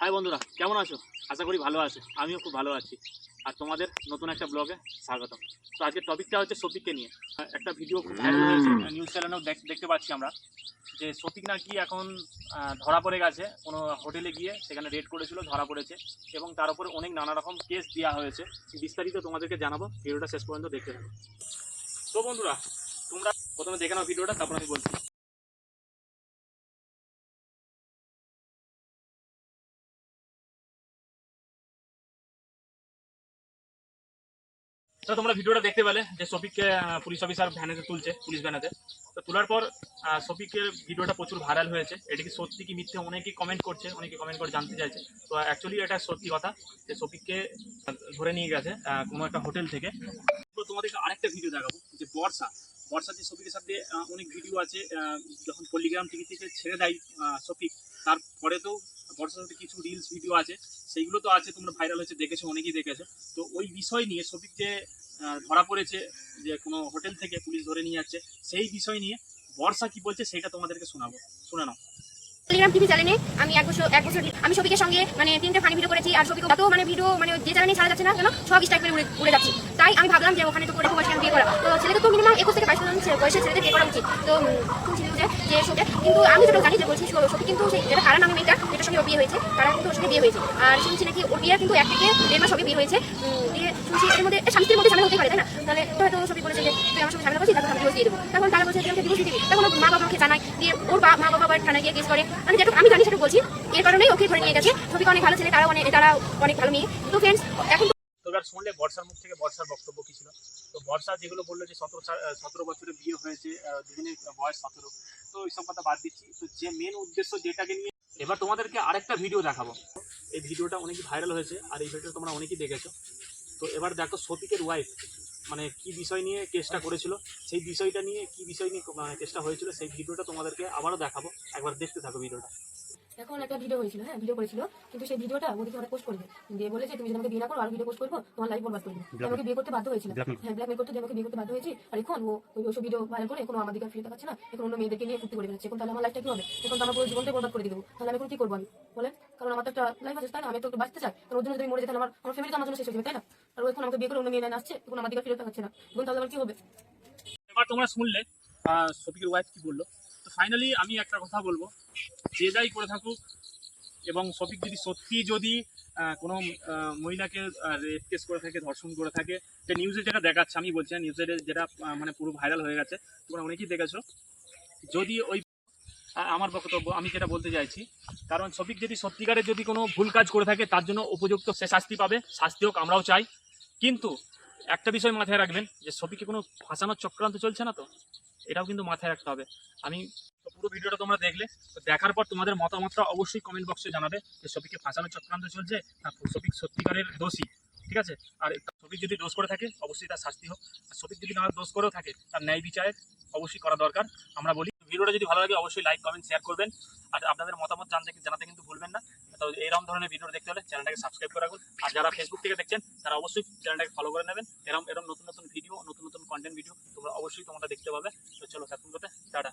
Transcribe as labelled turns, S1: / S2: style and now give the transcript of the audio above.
S1: High বন্ধুরা কেমন আছো? আশা করি ভালো আছে। আমিও খুব ভালো আছি। আর তোমাদের নতুন একটা ব্লগে স্বাগত তো আজকের টপিকটা হচ্ছে শফিককে নিয়ে। একটা ভিডিও খুব ভাইরাল হয়েছে নিউজ চ্যানেলেও দেখতে পাচ্ছি আমরা যে শফিক নাকি এখন ধরা পড়ে গেছে। কোনো হোটেলে গিয়ে সেখানে রেড করেছিল ধরা পড়েছে। এবং তার উপরে অনেক নানা রকম কেস দেওয়া হয়েছে। বিস্তারিত তোমাদেরকে জানাব। ভিডিওটা শেষ পর্যন্ত দেখতে থাকো। তো বন্ধুরা তোমরা প্রথমে দেখে নাও ভিডিওটা তারপর আমি বলছি। তো তোমরা ভিডিওটা দেখতে পেলে যে শফিককে পুলিশ অফিসার ভ্যানেতে তুলছে পুলিশ ভ্যানেতে তো তোলার পর শফিকের ভিডিওটা প্রচুর ভাইরাল হয়েছে। এটা কি সত্যি কি মিথ্যে অনেকেই কমেন্ট করছে, অনেকে কমেন্ট করে জানতে চাইছে। তো অ্যাকচুয়ালি এটা সত্যি কথা যে শফিককে ধরে নিয়ে গেছে কোনো একটা হোটেল থেকে। তোমাদেরকে আরেকটা ভিডিও দেখাবো, যে বর্ষা। বর্ষা যে শফিকের সাথে অনেক ভিডিও আছে যখন পল্লিগ্রাম থেকে ছেড়ে দেয় শফিক তারপরে তো বর্ষার সাথে কিছু রিলস ভিডিও আছে, সেইগুলো তো আছে, তোমরা ভাইরাল হয়েছে, দেখেছ, অনেকেই দেখেছ। তো ওই বিষয় নিয়ে শফিক যে ধরা পড়েছে, যে কোনো হোটেল থেকে পুলিশ ধরে নিয়ে যাচ্ছে, সেই বিষয় নিয়ে বর্ষা কি বলছে, সেটা তোমাদেরকে শোনাবো শুনে নাও
S2: টেলিগ্রাম টিভি চ্যানেলে আমি এক বছর এক বছর আমি সবিকের সঙ্গে মানে তিনটে ফানি ভিডিও করেছি আর সবিক এত মানে ভিডিও মানে যে চ্যানেলে ছাড়া যাচ্ছে না কেন সব স্ট্রাইক করে উড়ে যাচ্ছি। তাই আমি ভাবলাম যে ওখানে তো করে বয়সে বিয়ে করা তো ছেলেদের তো মিনিমাম একুশ থেকে বাইশ বছর বয়সে ছেলেদের বিয়ে করা উচিত। তো উম, শুনছি যে যে সবে কিন্তু আমি যেটা জানি যে বলছি সবই কিন্তু সেই যেটা কারণ আমি মেয়েটা যেটার সঙ্গে বিয়ে হয়েছে। কারণ কিন্তু ওর সঙ্গে বিয়ে হয়েছে। আর শুনছি নাকি ওর বিয়ে কিন্তু এক থেকে দেড় মাস হবে বিয়ে হয়েছে। দিয়ে শুনছি এর মধ্যে স্বামীর মধ্যে ঝামেলা হতে পারে তাই না? তাহলে তো হয়তো সবই বলেছে যে তুই আমার সঙ্গে ঝামেলা করছিস তারপর আমি দিয়ে দেবো। তখন তারা বলছে তুই আমাকে ডিভোর্স দিবি। তখন মা বাবাকে জানায় দিয়ে ওর মা বাবা আবার থানায় গিয়ে কেস করে। আমি যেটুকু আমি জানি সেটা বলছি। এর কারণেই ওকে ধরে নিয়ে গেছে। ছবিকে অনেক ভালো ছেলে তারা অনেক তারা অনেক ভালো মেয়ে। তো ফ্রেন্ডস এখন
S1: তো এবার শুনলে বর্ষার মুখ থেকে বর্ষার বক্তব্য কি ছিল? তো বর্ষা যেগুলো বলল যে সতেরো সতেরো বছরে বিয়ে হয়েছে আহ, দুজনের বয়স সতেরো। তো এইসব কথা বাদ দিচ্ছি। তো যে মেন উদ্দেশ্য যেটাকে নিয়ে এবার তোমাদেরকে আরেকটা ভিডিও দেখাবো। এই ভিডিওটা অনেকই ভাইরাল হয়েছে আর এই ভিডিওটা তোমরা অনেকেই দেখেছ। তো এবার দেখো শফিকের ওয়াইফ মানে কি বিষয় নিয়ে কেসটা করেছিল, সেই বিষয়টা নিয়ে কি বিষয় নিয়ে মানে কেসটা হয়েছিল, সেই ভিডিওটা তোমাদেরকে আবারও দেখাবো। একবার দেখতে থাকো ভিডিওটা।
S2: এখন একটা ভিডিও হয়েছিল হ্যাঁ ভিডিও করেছিল। কিন্তু সেই ভিডিওটা ওদিকে ওরা পোস্ট করবে। দিয়ে বলেছে তুমি যদি আমাকে বিয়ে না করো আর ভিডিও পোস্ট করব তোমার লাইফ বরবাদ করবে। আমাকে বিয়ে করতে বাধ্য হয়েছিল। হ্যাঁ ব্ল্যাকমেল করতে আমাকে বিয়ে করতে বাধ্য হয়েছি। আর এখন ও ওই ওসব ভিডিও ভাইরাল করে এখন দিকে ফিরে তাকাচ্ছে না। এখন অন্য মেয়েদেরকে নিয়ে ফুর্তি করে বেড়াচ্ছে এখন তাহলে আমার লাইফটা কি হবে? এখন তো আমার পুরো জীবনটাই বরবাদ করে দেবো। তাহলে আমি এখন কি করব আমি? বলেন কারণ আমার তো একটা লাইফ আছে তাই না? আমি তো একটু বাঁচতে চাই। কারণ ওর জন্য যদি মরে যেতে আমার আমার ফ্যামিলি তো আমার জন্য শেষ হয়ে যাবে তাই না? আর ও এখন আমাকে বিয়ে করে অন্য মেয়ে লাইন আসছে এখন আমার দিকে ফিরে তাকাচ্ছে না। এখন তাহলে আমার কি হবে?
S1: এবার তোমরা শুনলে আহ, শফিকের ওয়াইফ কি বলল? তো ফাইনালি আমি একটা কথা বলব। যে যাই করে থাকুক, এবং শফিক যদি সত্যি যদি কোনো মহিলাকে রেপ কেস করে থাকে, ধর্ষণ করে থাকে যে নিউজে যেটা দেখাচ্ছে, আমি বলছি নিউজে যেটা মানে পুরো ভাইরাল হয়ে গেছে, তোমরা অনেকেই দেখেছ। যদি ওই আমার বক্তব্য, আমি যেটা বলতে চাইছি, কারণ শফিক যদি সত্যিকারের যদি কোনো ভুল কাজ করে থাকে, তার জন্য উপযুক্ত সে শাস্তি পাবে, শাস্তি হোক আমরাও চাই। কিন্তু, একটা বিষয় মাথায় রাখবেন, যে ছবিকে কোনো ফাঁসানোর চক্রান্ত চলছে না তো? এটাও কিন্তু মাথায় রাখতে হবে। আমি পুরো ভিডিওটা তোমরা দেখলে, তো দেখার পর তোমাদের মতামতটা অবশ্যই কমেন্ট বক্সে জানাবে যে ছবিকে ফাঁসানোর চক্রান্ত চলছে না ছবিক সত্যিকারের দোষী, ঠিক আছে? আর ছবিক যদি দোষ করে থাকে, অবশ্যই তার শাস্তি হোক। আর ছবিক যদি না দোষ করেও থাকে, তার ন্যায় বিচারের অবশ্যই করা দরকার। আমরা বলি, ভিডিওটা যদি ভালো লাগে, অবশ্যই লাইক কমেন্ট শেয়ার করবেন। আর আপনাদের মতামত জানতে জানাতে কিন্তু ভুলবেন না। এরকম ধরনের ভিডিও দেখতে হলে চ্যানেলটাকে সাবস্ক্রাইব করে রাখুন। আর যারা ফেসবুক থেকে দেখছেন, তারা অবশ্যই চ্যানেলটাকে ফলো করে নেবেন। এরকম এরকম নতুন নতুন ভিডিও নতুন নতুন কন্টেন্ট ভিডিও তোমরা অবশ্যই তোমরা দেখতে পাবে। তো চলো কথা টাটা।